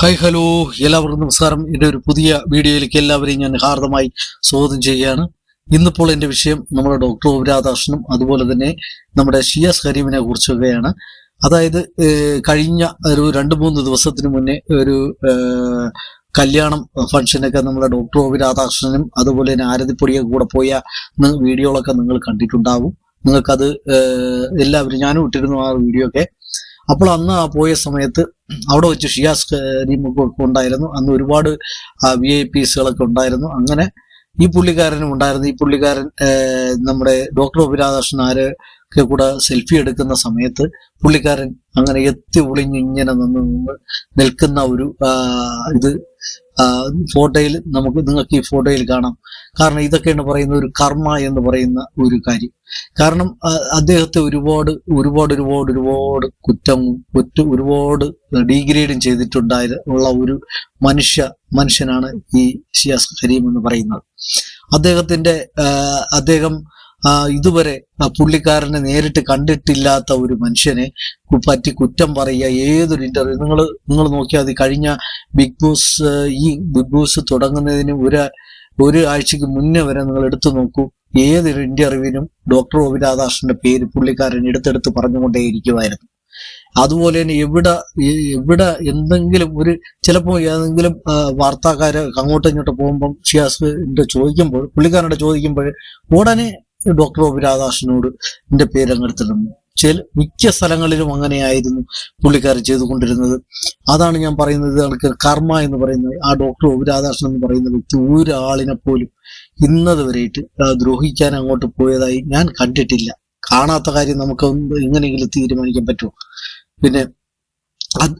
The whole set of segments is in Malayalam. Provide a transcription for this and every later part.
ഹായ് ഹലോ എല്ലാവർക്കും നമസ്കാരം. എന്റെ ഒരു പുതിയ വീഡിയോയിലേക്ക് എല്ലാവരെയും ഞാൻ ഹാർദമായി സ്വാഗതം ചെയ്യുകയാണ്. ഇന്നിപ്പോൾ എന്റെ വിഷയം നമ്മുടെ ഡോക്ടർ ഉപരാധാകൃഷ്ണനും അതുപോലെ തന്നെ നമ്മുടെ ഷിയാസ് കരീമിനെ കുറിച്ചൊക്കെയാണ്. അതായത് കഴിഞ്ഞ ഒരു രണ്ട് മൂന്ന് ദിവസത്തിന് മുന്നേ ഒരു കല്യാണം ഫംഗ്ഷനൊക്കെ നമ്മുടെ ഡോക്ടർ ഒ രാധാകൃഷ്ണനും അതുപോലെ തന്നെ ആരതിപ്പൊടിയൊക്കെ കൂടെ പോയ വീഡിയോകളൊക്കെ നിങ്ങൾ കണ്ടിട്ടുണ്ടാവും. നിങ്ങൾക്കത് എല്ലാവരും ഞാനും ഇട്ടിരുന്നു ആ വീഡിയോ ഒക്കെ അപ്പോൾ അന്ന് ആ പോയ സമയത്ത് അവിടെ വെച്ച് ഷിയാസ് കരീമൊക്കെ ഉണ്ടായിരുന്നു. അന്ന് ഒരുപാട് വി ഐ പിസുകളൊക്കെ ഉണ്ടായിരുന്നു. അങ്ങനെ ഈ പുള്ളിക്കാരനും ഉണ്ടായിരുന്നു. ഈ പുള്ളിക്കാരൻ നമ്മുടെ ഡോക്ടർ ഒപിരാധാകൃഷ്ണൻ ആരൊക്കെ കൂടെ സെൽഫി എടുക്കുന്ന സമയത്ത് പുള്ളിക്കാരൻ അങ്ങനെ എത്തി ഒളിഞ്ഞ് ഇങ്ങനെ നിന്ന് നിന്ന് നിൽക്കുന്ന ഒരു ഇത് ഫോട്ടോയിൽ നമുക്ക് നിങ്ങൾക്ക് ഈ ഫോട്ടോയിൽ കാണാം. കാരണം ഇതൊക്കെയാണ് പറയുന്ന ഒരു കർമ്മ എന്ന് പറയുന്ന ഒരു കാര്യം. കാരണം അദ്ദേഹത്തെ ഒരുപാട് ഒരുപാട് ഒരുപാട് ഒരുപാട് കുറ്റവും കുറ്റ ഒരുപാട് ഡീഗ്രേഡും ചെയ്തിട്ടുണ്ടായ ഉള്ള ഒരു മനുഷ്യ മനുഷ്യനാണ് ഈ ഷിയാസ് കരീം എന്ന് പറയുന്നത്. അദ്ദേഹത്തിന്റെ അദ്ദേഹം ഇതുവരെ പുള്ളിക്കാരനെ നേരിട്ട് കണ്ടിട്ടില്ലാത്ത ഒരു മനുഷ്യനെ പറ്റി കുറ്റം പറയുക ഏതൊരു ഇന്റർവ്യൂ നിങ്ങൾ നിങ്ങൾ നോക്കിയാൽ മതി. കഴിഞ്ഞ ബിഗ് ബോസ് ഈ ബിഗ് ബോസ് തുടങ്ങുന്നതിന് ഒരു ഒരു ആഴ്ചക്ക് മുന്നേ വരെ നിങ്ങൾ എടുത്തു നോക്കൂ. ഏതൊരു ഇന്റർവ്യൂവിനും ഡോക്ടർ ഒ രാധാകൃഷ്ണന്റെ പേര് പുള്ളിക്കാരൻ എടുത്തെടുത്ത് പറഞ്ഞുകൊണ്ടേയിരിക്കുമായിരുന്നു അതുപോലെ തന്നെ എവിടെ എവിടെ എന്തെങ്കിലും ഒരു ചിലപ്പോൾ ഏതെങ്കിലും ആ, വാർത്താക്കാര് അങ്ങോട്ടും ഇങ്ങോട്ടും പോകുമ്പം ഷിയാസ് ചോദിക്കുമ്പോൾ പുള്ളിക്കാരനോട് ചോദിക്കുമ്പോൾ ഉടനെ ഡോക്ടർ ഒ വി രാധാകൃഷ്ണനോട് എന്റെ പേര് അങ്ങെടുത്തിടുന്നു. ചില മിക്ക സ്ഥലങ്ങളിലും അങ്ങനെയായിരുന്നു പുള്ളിക്കാരൻ ചെയ്തുകൊണ്ടിരുന്നത്. അതാണ് ഞാൻ പറയുന്നത് കണക്ക് കർമ്മ എന്ന് പറയുന്നത്. ആ ഡോക്ടർ ഒ രാധാകൃഷ്ണൻ എന്ന് പറയുന്ന വ്യക്തി ഒരാളിനെ പോലും ഇന്നത് വരെയിട്ട് ദ്രോഹിക്കാൻ അങ്ങോട്ട് പോയതായി ഞാൻ കണ്ടിട്ടില്ല. കാണാത്ത കാര്യം നമുക്ക് എങ്ങനെയെങ്കിലും തീരുമാനിക്കാൻ പറ്റുമോ? പിന്നെ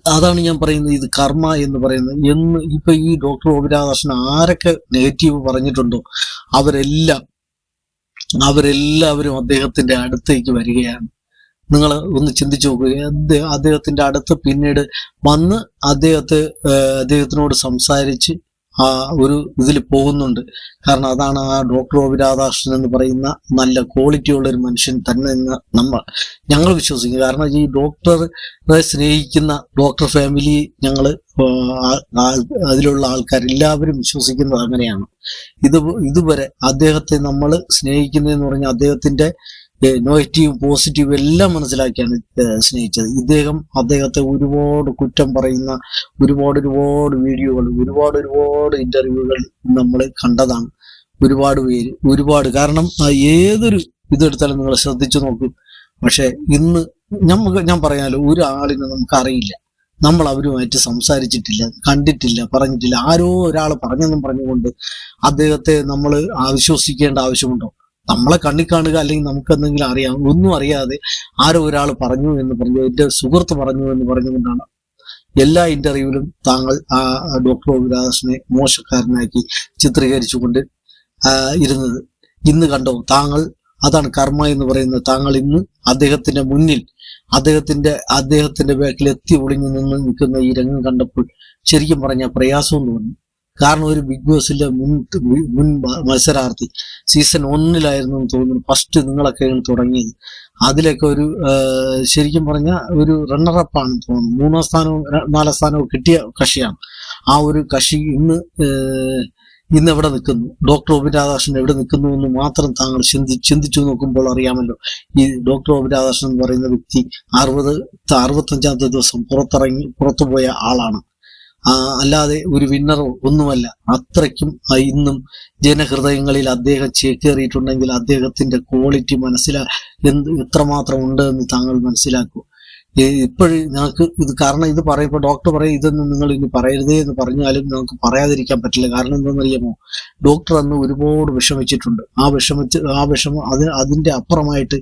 അതാണ് ഞാൻ പറയുന്നത് ഇത് കർമ്മ എന്ന് പറയുന്നത്. എന്ന് ഇപ്പൊ ഈ ഡോക്ടർ ഒ രാധാകൃഷ്ണൻ ആരൊക്കെ നെഗറ്റീവ് പറഞ്ഞിട്ടുണ്ടോ? അവരെല്ലാം അവരെല്ലാവരും അദ്ദേഹത്തിന്റെ അടുത്തേക്ക് വരികയാണ്. നിങ്ങൾ ഒന്ന് ചിന്തിച്ചു നോക്കുക അദ്ദേഹത്തിന്റെ അടുത്ത് പിന്നീട് വന്ന് അദ്ദേഹത്തെ അദ്ദേഹത്തിനോട് സംസാരിച്ച് ആ ഒരു ഇതിൽ പോകുന്നുണ്ട്. കാരണം അതാണ് ആ ഡോക്ടർ ഒ രാധാകൃഷ്ണൻ എന്ന് പറയുന്ന നല്ല ക്വാളിറ്റി ഉള്ള ഒരു മനുഷ്യൻ തന്നെ എന്ന് നമ്മൾ ഞങ്ങൾ വിശ്വസിക്കും. കാരണം ഈ ഡോക്ടറെ സ്നേഹിക്കുന്ന ഡോക്ടർ ഫാമിലി ഞങ്ങൾ അതിലുള്ള ആൾക്കാർ എല്ലാവരും വിശ്വസിക്കുന്നത് അങ്ങനെയാണ്. ഇത് ഇതുവരെ അദ്ദേഹത്തെ നമ്മൾ സ്നേഹിക്കുന്നതെന്ന് പറഞ്ഞാൽ അദ്ദേഹത്തിന്റെ നെഗറ്റീവ് പോസിറ്റീവ് എല്ലാം മനസ്സിലാക്കിയാണ് സ്നേഹിച്ചത്. ഇദ്ദേഹം അദ്ദേഹത്തെ ഒരുപാട് കുറ്റം പറയുന്ന ഒരുപാട് ഒരുപാട് വീഡിയോകൾ ഒരുപാട് ഒരുപാട് ഇന്റർവ്യൂകൾ നമ്മൾ കണ്ടതാണ്. ഒരുപാട് പേര് ഒരുപാട്. കാരണം ഏതൊരു ഇതെടുത്താലും നിങ്ങൾ ശ്രദ്ധിച്ചു നോക്കും. പക്ഷെ ഇന്ന് നമുക്ക് ഞാൻ പറയാലോ ഒരാളിനെ നമുക്ക് അറിയില്ല നമ്മൾ അവരുമായിട്ട് സംസാരിച്ചിട്ടില്ല കണ്ടിട്ടില്ല പറഞ്ഞിട്ടില്ല. ആരോ ഒരാൾ പറഞ്ഞെന്നും പറഞ്ഞുകൊണ്ട് അദ്ദേഹത്തെ നമ്മൾ ആവിശ്വസിക്കേണ്ട ആവശ്യമുണ്ടോ? നമ്മളെ കണ്ണി കാണുക അല്ലെങ്കിൽ നമുക്ക് എന്തെങ്കിലും അറിയാം. ഒന്നും അറിയാതെ ആരോ ഒരാൾ പറഞ്ഞു എന്ന് പറഞ്ഞു എന്റെ സുഹൃത്ത് പറഞ്ഞു എന്ന് പറഞ്ഞുകൊണ്ടാണ് എല്ലാ ഇന്റർവ്യൂവിലും താങ്കൾ ആ ഡോക്ടർ രാധാകൃഷ്ണനെ മോശക്കാരനാക്കി ചിത്രീകരിച്ചുകൊണ്ട് ഇരുന്നത്. ഇന്ന് കണ്ടോ താങ്കൾ അതാണ് കർമ്മ എന്ന് പറയുന്നത്. താങ്കൾ ഇന്ന് അദ്ദേഹത്തിന്റെ മുന്നിൽ അദ്ദേഹത്തിന്റെ അദ്ദേഹത്തിന്റെ ബാക്കിൽ എത്തി ഒളിഞ്ഞു നിന്ന് നിൽക്കുന്ന ഈ രംഗം കണ്ടപ്പോൾ ശരിക്കും പറഞ്ഞ പ്രയാസവും തോന്നി കാരണം ഒരു ബിഗ് ബോസിലെ മുൻ മുൻ മത്സരാർത്ഥി സീസൺ ഒന്നിലായിരുന്നു തോന്നുന്നു. ഫസ്റ്റ് നിങ്ങളൊക്കെ തുടങ്ങിയത്. അതിലൊക്കെ ഒരു ശരിക്കും പറഞ്ഞ ഒരു റണ്ണറപ്പാണ് തോന്നുന്നു. മൂന്നാം സ്ഥാനവും നാലാം സ്ഥാനവും കിട്ടിയ കക്ഷിയാണ്. ആ ഒരു കക്ഷി ഇന്ന് ഇന്ന് എവിടെ നിൽക്കുന്നു? ഡോക്ടർ ഒബി രാധാകൃഷ്ണൻ എവിടെ നിൽക്കുന്നു എന്ന് മാത്രം താങ്കൾ ചിന്തി ചിന്തിച്ചു നോക്കുമ്പോൾ അറിയാമല്ലോ. ഈ ഡോക്ടർ ഒബി രാധാകൃഷ്ണൻ എന്ന് പറയുന്ന വ്യക്തി അറുപത് അറുപത്തഞ്ചാമത്തെ ദിവസം പുറത്തിറങ്ങി പുറത്തുപോയ ആളാണ്. അല്ലാതെ ഒരു വിന്നറോ ഒന്നുമല്ല. അത്രയ്ക്കും ഇന്നും ജനഹൃദയങ്ങളിൽ അദ്ദേഹം ചേക്കേറിയിട്ടുണ്ടെങ്കിൽ അദ്ദേഹത്തിന്റെ ക്വാളിറ്റി മനസ്സിലാ എന്ത് എത്രമാത്രം ഉണ്ട് എന്ന് താങ്കൾ മനസ്സിലാക്കൂ. ഇപ്പോഴും ഞങ്ങൾക്ക് ഇത് കാരണം ഇത് പറയുമ്പോൾ ഡോക്ടർ പറയും ഇതൊന്നും നിങ്ങൾ ഇനി പറയരുതേ എന്ന് പറഞ്ഞാലും നമുക്ക് പറയാതിരിക്കാൻ പറ്റില്ല. കാരണം എന്താണെന്നറിയാമോ ഡോക്ടർ അന്ന് ഒരുപാട് വിഷമിച്ചിട്ടുണ്ട്. ആ വിഷമിച്ച് ആ വിഷമം അതിന് അതിന്റെ അപ്പുറമായിട്ട്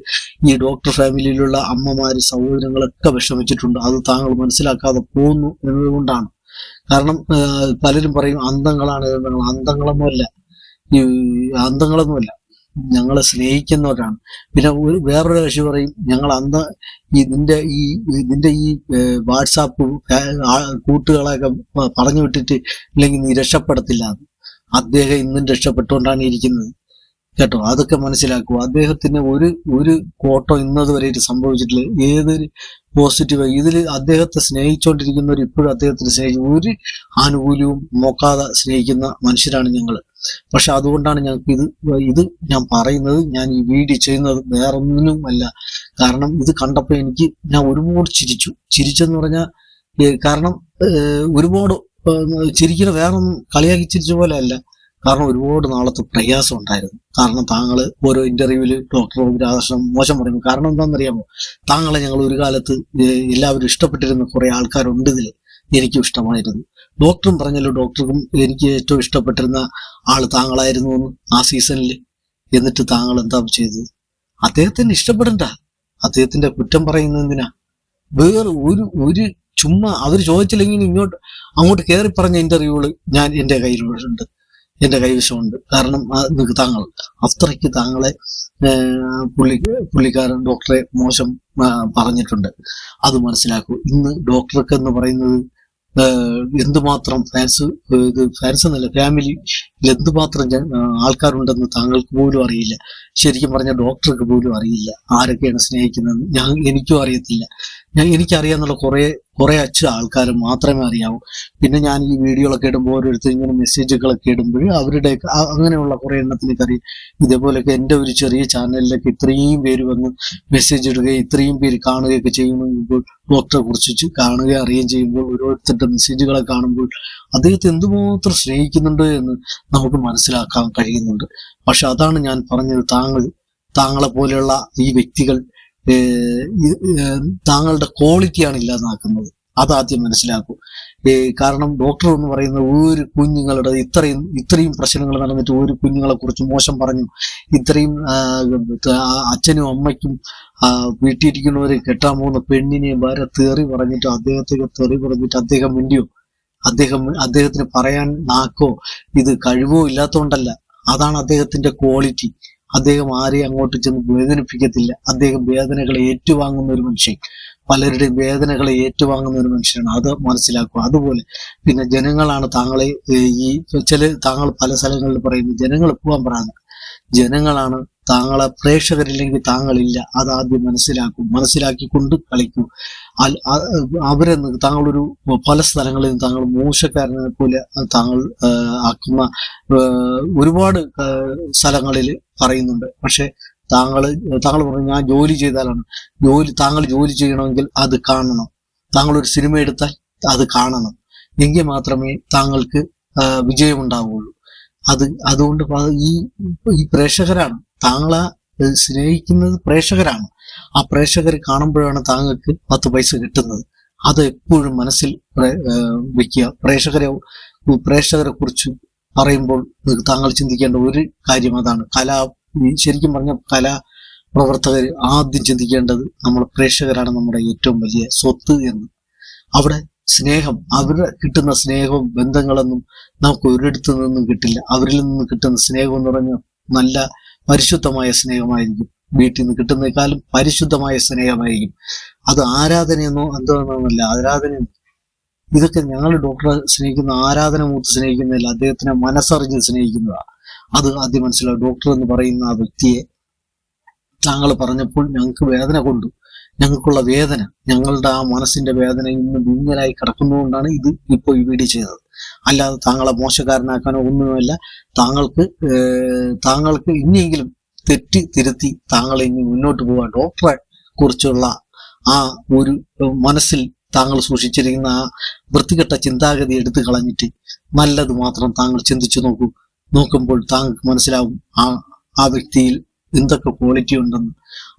ഈ ഡോക്ടർ ഫാമിലിയിലുള്ള അമ്മമാര് സഹോദരങ്ങളൊക്കെ വിഷമിച്ചിട്ടുണ്ട്. അത് താങ്കൾ മനസ്സിലാക്കാതെ പോകുന്നു എന്നതുകൊണ്ടാണ്. കാരണം പലരും പറയും അന്തങ്ങളാണ്. അന്തങ്ങളൊന്നുമല്ല. ഈ അന്തങ്ങളൊന്നുമല്ല. ഞങ്ങളെ സ്നേഹിക്കുന്നവരാണ്. പിന്നെ ഒരു വേറൊരു കക്ഷി പറയും ഞങ്ങൾ അന്ന് ഈ നിന്റെ ഈ നിന്റെ ഈ വാട്സാപ്പ് കൂട്ടുകളൊക്കെ പറഞ്ഞു വിട്ടിട്ട് ഇല്ലെങ്കിൽ നീ രക്ഷപ്പെടത്തില്ല അദ്ദേഹം ഇന്നും രക്ഷപ്പെട്ടുകൊണ്ടാണ് ഇരിക്കുന്നത്. കേട്ടോ? അതൊക്കെ മനസ്സിലാക്കുക. അദ്ദേഹത്തിന് ഒരു ഒരു കോട്ടോ ഇന്നത് വരെയായിട്ട് സംഭവിച്ചിട്ടില്ല. ഏതൊരു പോസിറ്റീവ് ഇതിൽ അദ്ദേഹത്തെ സ്നേഹിച്ചുകൊണ്ടിരിക്കുന്നവർ ഇപ്പോഴും അദ്ദേഹത്തിന് സ്നേഹിച്ചു ഒരു ആനുകൂല്യവും നോക്കാതെ സ്നേഹിക്കുന്ന മനുഷ്യരാണ് ഞങ്ങൾ പക്ഷെ അതുകൊണ്ടാണ് ഞങ്ങൾക്ക് ഇത് ഇത് ഞാൻ പറയുന്നത് ഞാൻ ഈ വീഡിയോ ചെയ്യുന്നത് വേറൊന്നിനും അല്ല കാരണം ഇത് കണ്ടപ്പോൾ എനിക്ക് ഞാൻ ഒരുപാട് ചിരിച്ചു. ചിരിച്ചെന്ന് പറഞ്ഞാൽ കാരണം ഒരുപാട് ചിരിക്കുന്ന വേറൊന്നും കളിയാക്കി ചിരിച്ച പോലെ അല്ല കാരണം ഒരുപാട് നാളത്തെ പ്രയാസം ഉണ്ടായിരുന്നു. കാരണം താങ്കൾ ഓരോ ഇന്റർവ്യൂവിൽ ഡോക്ടർ രാധാകൃഷ്ണൻ മോശം പറയുന്നു. കാരണം എന്താണെന്നറിയാമോ? താങ്കളെ ഞങ്ങൾ ഒരു കാലത്ത് എല്ലാവരും ഇഷ്ടപ്പെട്ടിരുന്ന കുറെ ആൾക്കാരുണ്ട് ഇതിൽ എനിക്കും ഇഷ്ടമായിരുന്നു. ഡോക്ടറും പറഞ്ഞല്ലോ ഡോക്ടർക്കും എനിക്ക് ഏറ്റവും ഇഷ്ടപ്പെട്ടിരുന്ന ആൾ താങ്കളായിരുന്നു ആ സീസണിൽ എന്നിട്ട് താങ്കൾ എന്താ ചെയ്തത്? അദ്ദേഹത്തിന് ഇഷ്ടപ്പെടണ്ട. അദ്ദേഹത്തിന്റെ കുറ്റം പറയുന്ന എന്തിനാ? വേറെ ഒരു ഒരു ചുമ്മാ അവർ ചോദിച്ചില്ലെങ്കിൽ ഇങ്ങോട്ട് അങ്ങോട്ട് കയറി പറഞ്ഞ ഇന്റർവ്യൂകൾ ഞാൻ എന്റെ കയ്യിലുണ്ട്. എന്റെ കൈവശമുണ്ട്. കാരണം നിങ്ങൾക്ക് താങ്കൾ അത്രയ്ക്ക് താങ്കളെ പുള്ളി പുള്ളിക്കാരൻ ഡോക്ടറെ മോശം പറഞ്ഞിട്ടുണ്ട്. അത് മനസ്സിലാക്കൂ. ഇന്ന് ഡോക്ടർക്ക് എന്ന് പറയുന്നത് എന്തുമാത്രം ഫാൻസ് ഇത് ഫാൻസ് എന്നല്ല ഫാമിലിയിൽ എന്തുമാത്രം ആൾക്കാരുണ്ടെന്ന് താങ്കൾക്ക് പോലും അറിയില്ല. ശരിക്കും പറഞ്ഞ ഡോക്ടർക്ക് പോലും അറിയില്ല ആരൊക്കെയാണ് സ്നേഹിക്കുന്നത് ഞാൻ എനിക്കും അറിയത്തില്ല. ഞാൻ എനിക്കറിയാന്നുള്ള കുറെ കുറേ അച്ഛ ആൾക്കാർ മാത്രമേ അറിയാവൂ. പിന്നെ ഞാൻ ഈ വീഡിയോകളൊക്കെ ഇടുമ്പോൾ ഓരോരുത്തർ ഇങ്ങനെ മെസ്സേജുകളൊക്കെ ഇടുമ്പോൾ അവരുടെ അങ്ങനെയുള്ള കുറേ എണ്ണത്തിനൊക്കെ അറിയാം ഇതേപോലെയൊക്കെ എന്റെ ഒരു ചെറിയ ചാനലിലൊക്കെ ഇത്രയും പേര് വന്ന് മെസ്സേജ് ഇടുകയും ഇത്രയും പേര് കാണുകയൊക്കെ ചെയ്യുമ്പോൾ ഡോക്ടറെ കുറിച്ച് കാണുകയും അറിയുകയും ചെയ്യുമ്പോൾ ഓരോരുത്തരുടെ മെസ്സേജുകളെ കാണുമ്പോൾ അദ്ദേഹത്തെ എന്തുമാത്രം സ്നേഹിക്കുന്നുണ്ട് എന്ന് നമുക്ക് മനസ്സിലാക്കാൻ കഴിയുന്നുണ്ട്. പക്ഷെ അതാണ് ഞാൻ പറഞ്ഞത് താങ്കൾ താങ്കളെ പോലെയുള്ള ഈ വ്യക്തികൾ താങ്കളുടെ ക്വാളിറ്റിയാണ് ഇല്ലാതാക്കുന്നത്. അതാദ്യം മനസ്സിലാക്കൂ. കാരണം ഡോക്ടർ എന്ന് പറയുന്ന ഒരു കുഞ്ഞുങ്ങളുടെ ഇത്രയും ഇത്രയും പ്രശ്നങ്ങൾ നടന്നിട്ട് ഒരു കുഞ്ഞുങ്ങളെ കുറിച്ച് മോശം പറഞ്ഞു. ഇത്രയും അച്ഛനും അമ്മയ്ക്കും വീട്ടിയിരിക്കുന്നവര് കെട്ടാൻ പോകുന്ന പെണ്ണിനെ വരെ തെറി പറഞ്ഞിട്ട് അദ്ദേഹത്തെ തെറി പറഞ്ഞിട്ട് അദ്ദേഹം മിണ്ടിയോ? അദ്ദേഹം അദ്ദേഹത്തിന് പറയാൻ നാക്കോ? ഇത് കഴിവോ ഇല്ലാത്തതുകൊണ്ടല്ല അതാണ് അദ്ദേഹത്തിന്റെ ക്വാളിറ്റി അദ്ദേഹം ആരെയും അങ്ങോട്ട് ചെന്ന് വേദനിപ്പിക്കത്തില്ല. അദ്ദേഹം വേദനകളെ ഏറ്റുവാങ്ങുന്ന ഒരു മനുഷ്യൻ. പലരുടെയും വേദനകളെ ഏറ്റുവാങ്ങുന്ന ഒരു മനുഷ്യനാണ്. അത് മനസ്സിലാക്കുക. അതുപോലെ പിന്നെ ജനങ്ങളാണ് താങ്കളെ ഈ ചില താങ്കൾ പല സ്ഥലങ്ങളിൽ പറയുന്നത് ജനങ്ങൾ പോകാൻ പറയുന്നത് ജനങ്ങളാണ് താങ്കളെ പ്രേക്ഷകരില്ലെങ്കിൽ താങ്കളില്ല. അതാദ്യം മനസ്സിലാക്കും. മനസ്സിലാക്കിക്കൊണ്ട് കളിക്കൂ. അവരെ താങ്കളൊരു പല സ്ഥലങ്ങളിൽ താങ്കൾ മോശക്കാരനെ പോലെ താങ്കൾ ആക്കുന്ന ഒരുപാട് സ്ഥലങ്ങളിൽ പറയുന്നുണ്ട്. പക്ഷെ താങ്കൾ താങ്കൾ പറഞ്ഞു ഞാൻ ജോലി ചെയ്താലാണ് ജോലി താങ്കൾ ജോലി ചെയ്യണമെങ്കിൽ അത് കാണണം. താങ്കൾ ഒരു സിനിമ എടുത്താൽ അത് കാണണം. എങ്കിൽ മാത്രമേ താങ്കൾക്ക് വിജയമുണ്ടാവുകയുള്ളൂ. അത് അതുകൊണ്ട് ഈ ഈ പ്രേക്ഷകരാണ് താങ്കളെ സ്നേഹിക്കുന്നത് പ്രേക്ഷകരാണ്. ആ പ്രേക്ഷകർ കാണുമ്പോഴാണ് താങ്കൾക്ക് പത്ത് പൈസ കിട്ടുന്നത്. അത് എപ്പോഴും മനസ്സിൽ വയ്ക്കുക. പ്രേക്ഷകരെ പ്രേക്ഷകരെ കുറിച്ച് പറയുമ്പോൾ താങ്കൾ ചിന്തിക്കേണ്ട ഒരു കാര്യം അതാണ്. കലാ ശരിക്കും പറഞ്ഞ കലാ പ്രവർത്തകർ ആദ്യം ചിന്തിക്കേണ്ടത് നമ്മൾ പ്രേക്ഷകരാണ് നമ്മുടെ ഏറ്റവും വലിയ സ്വത്ത് എന്ന്. അവിടെ സ്നേഹം അവരുടെ കിട്ടുന്ന സ്നേഹവും ബന്ധങ്ങളൊന്നും നമുക്ക് ഒരിടത്തു നിന്നും കിട്ടില്ല. അവരിൽ നിന്ന് കിട്ടുന്ന സ്നേഹം എന്ന് പറഞ്ഞാൽ നല്ല പരിശുദ്ധമായ സ്നേഹമായിരിക്കും. വീട്ടിൽ നിന്ന് കിട്ടുന്നേക്കാളും പരിശുദ്ധമായ സ്നേഹമായിരിക്കും. അത് ആരാധനയെന്നോ എന്തോന്നല്ല ആരാധന ഇതൊക്കെ ഞങ്ങൾ ഡോക്ടറെ സ്നേഹിക്കുന്ന ആരാധന മൂത്ത് സ്നേഹിക്കുന്നില്ല അദ്ദേഹത്തിനെ മനസ്സറിഞ്ഞ് സ്നേഹിക്കുന്നതാണ് അത് ആദ്യം മനസ്സിലാവും. ഡോക്ടർ എന്ന് പറയുന്ന ആ വ്യക്തിയെ താങ്കൾ പറഞ്ഞപ്പോൾ ഞങ്ങൾക്ക് വേദന കൊണ്ടു. ഞങ്ങൾക്കുള്ള വേദന. ഞങ്ങളുടെ ആ മനസ്സിന്റെ വേദന ഇന്ന് വിങ്ങലായി കിടക്കുന്നതുകൊണ്ടാണ് ഇത് ഇപ്പോൾ ഈ വീഡിയോ ചെയ്തത്. അല്ലാതെ താങ്കളെ മോശക്കാരനാക്കാനോ ഒന്നുമല്ല. താങ്കൾക്ക് താങ്കൾക്ക് ഇനിയെങ്കിലും തെറ്റി തിരുത്തി താങ്കൾ ഇനി മുന്നോട്ട് പോകാൻ ഡോക്ടറെ കുറിച്ചുള്ള ആ ഒരു മനസ്സിൽ താങ്കൾ സൂക്ഷിച്ചിരിക്കുന്ന ആ വൃത്തികെട്ട ചിന്താഗതി എടുത്തു കളഞ്ഞിട്ട് നല്ലത് മാത്രം താങ്കൾ ചിന്തിച്ചു നോക്കൂ. നോക്കുമ്പോൾ താങ്കൾക്ക് മനസ്സിലാവും ആ ആ വ്യക്തിയിൽ എന്തൊക്കെ ക്വാളിറ്റി ഉണ്ടെന്ന്.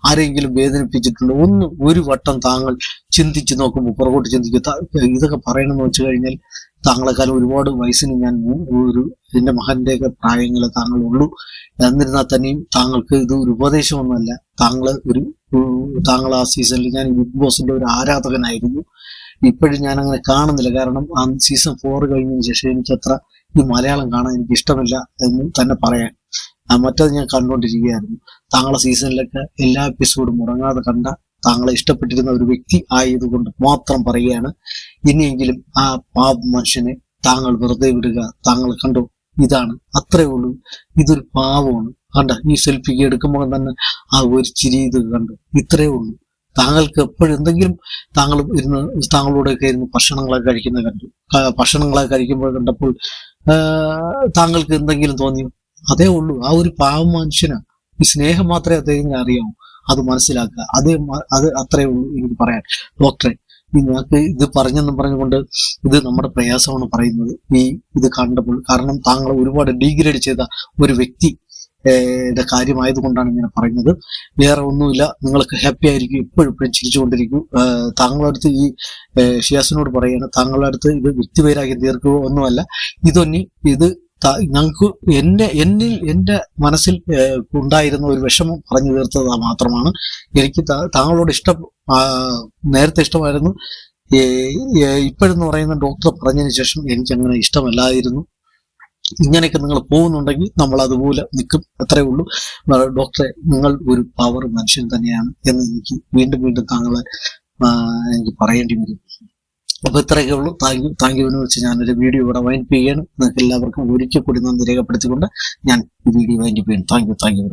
ആരെങ്കിലും വേദനിപ്പിച്ചിട്ടുണ്ടോ? ഒന്ന് ഒരു വട്ടം താങ്കൾ ചിന്തിച്ചു നോക്കുമ്പോൾ പുറകോട്ട് ചിന്തിക്കുക ഇതൊക്കെ പറയണമെന്ന് വെച്ച് കഴിഞ്ഞാൽ താങ്കളെക്കാളും ഒരുപാട് വയസ്സിന് ഞാൻ ഒരു എന്റെ മകന്റെയൊക്കെ പ്രായങ്ങളെ താങ്കൾ ഉള്ളൂ എന്നിരുന്നാൽ തന്നെയും താങ്കൾക്ക് ഇത് ഒരു ഉപദേശമൊന്നുമല്ല. താങ്കൾ ഒരു താങ്കൾ ആ സീസണിൽ ഞാൻ ബിഗ് ബോസിന്റെ ഒരു ആരാധകനായിരുന്നു. ഇപ്പോഴും ഞാൻ അങ്ങനെ കാണുന്നില്ല. കാരണം ആ സീസൺ ഫോർ കഴിഞ്ഞതിന് ശേഷം എനിക്ക് അത്ര ഈ മലയാളം കാണാൻ എനിക്ക് ഇഷ്ടമില്ല എന്ന് തന്നെ പറയാൻ. മറ്റത് ഞാൻ കണ്ടുകൊണ്ടിരിക്കുകയായിരുന്നു. താങ്കളെ സീസണിലൊക്കെ എല്ലാ എപ്പിസോഡും മുടങ്ങാതെ കണ്ട താങ്കളെ ഇഷ്ടപ്പെട്ടിരുന്ന ഒരു വ്യക്തി ആയതുകൊണ്ട് മാത്രം പറയുകയാണ്. ഇനിയെങ്കിലും ആ പാപ മനുഷ്യനെ താങ്കൾ വെറുതെ വിടുക താങ്കൾ കണ്ടു? ഇതാണ്. അത്രേ ഉള്ളൂ. ഇതൊരു പാവമാണ്. കണ്ട? ഈ സെൽഫി എടുക്കുമ്പോൾ തന്നെ ആ ഒരു ചിരി ഇത് കണ്ടു. ഇത്രേ ഉള്ളൂ. താങ്കൾക്ക് എപ്പോഴും എന്തെങ്കിലും താങ്കൾ ഇരുന്ന് താങ്കളോടൊക്കെ ഇരുന്ന് ഭക്ഷണങ്ങളൊക്കെ കഴിക്കുന്ന കണ്ടു. ഭക്ഷണങ്ങളെ കഴിക്കുമ്പോൾ കണ്ടപ്പോൾ താങ്കൾക്ക് എന്തെങ്കിലും തോന്നിയോ? അതേ ഉള്ളൂ. ആ ഒരു പാവ മനുഷ്യനാണ് ഈ സ്നേഹം മാത്രമേ അദ്ദേഹത്തിന് അറിയാവൂ. അത് മനസ്സിലാക്കുക. അത് അത് അത്രേ ഉള്ളൂ എനിക്ക് പറയാൻ. ഡോക്ടറെ നിങ്ങൾക്ക് ഇത് പറഞ്ഞെന്നും പറഞ്ഞുകൊണ്ട് ഇത് നമ്മുടെ പ്രയാസമാണ് പറയുന്നത്. ഈ ഇത് കണ്ടപ്പോൾ കാരണം താങ്കൾ ഒരുപാട് ഡീഗ്രേഡ് ചെയ്ത ഒരു വ്യക്തി കാര്യമായത് കൊണ്ടാണ് ഇങ്ങനെ പറയുന്നത്. വേറെ ഒന്നുമില്ല. നിങ്ങൾക്ക് ഹാപ്പി ആയിരിക്കും. എപ്പോഴും ചിരിച്ചുകൊണ്ടിരിക്കും. താങ്കളുടെ അടുത്ത് ഈ ഷിയാസിനോട് പറയുകയാണ് താങ്കളുടെ അടുത്ത് ഇത് വ്യക്തിപരമാക്കി തീർക്കുക ഒന്നുമല്ല. ഇതൊന്നി ഇത് ഞങ്ങൾക്ക് എന്നെ എന്നിൽ എന്റെ മനസ്സിൽ ഉണ്ടായിരുന്ന ഒരു വിഷമം പറഞ്ഞു തീർത്തത് മാത്രമാണ്. എനിക്ക് താങ്കളോട് ഇഷ്ടം നേരത്തെ ഇഷ്ടമായിരുന്നു. ഇപ്പോഴെന്ന് പറയുന്ന ഡോക്ടർ പറഞ്ഞതിന് ശേഷം എനിക്ക് അങ്ങനെ ഇഷ്ടമല്ലായിരുന്നു. ഇങ്ങനെയൊക്കെ നിങ്ങൾ പോകുന്നുണ്ടെങ്കിൽ നമ്മൾ അതുപോലെ നിൽക്കും. അത്രേ ഉള്ളൂ. ഡോക്ടറെ നിങ്ങൾ ഒരു പവർ മനുഷ്യൻ തന്നെയാണ് എന്ന് എനിക്ക് വീണ്ടും വീണ്ടും താങ്കളെ എനിക്ക് പറയേണ്ടി വരും. അപ്പൊ ഇത്രയൊക്കെ ഉള്ളൂ. താങ്ക് യു താങ്ക് യു എന്ന് വെച്ച് ഞാനൊരു വീഡിയോ ഇവിടെ വൈൻഡ് ചെയ്യാണ് നിങ്ങൾക്ക് എല്ലാവർക്കും ഒരിക്കൽ കൂടി നന്ദി രേഖപ്പെടുത്തിക്കൊണ്ട് ഞാൻ ഈ വീഡിയോ വൈൻഡ് ചെയ്യുന്നു. Thank you thank you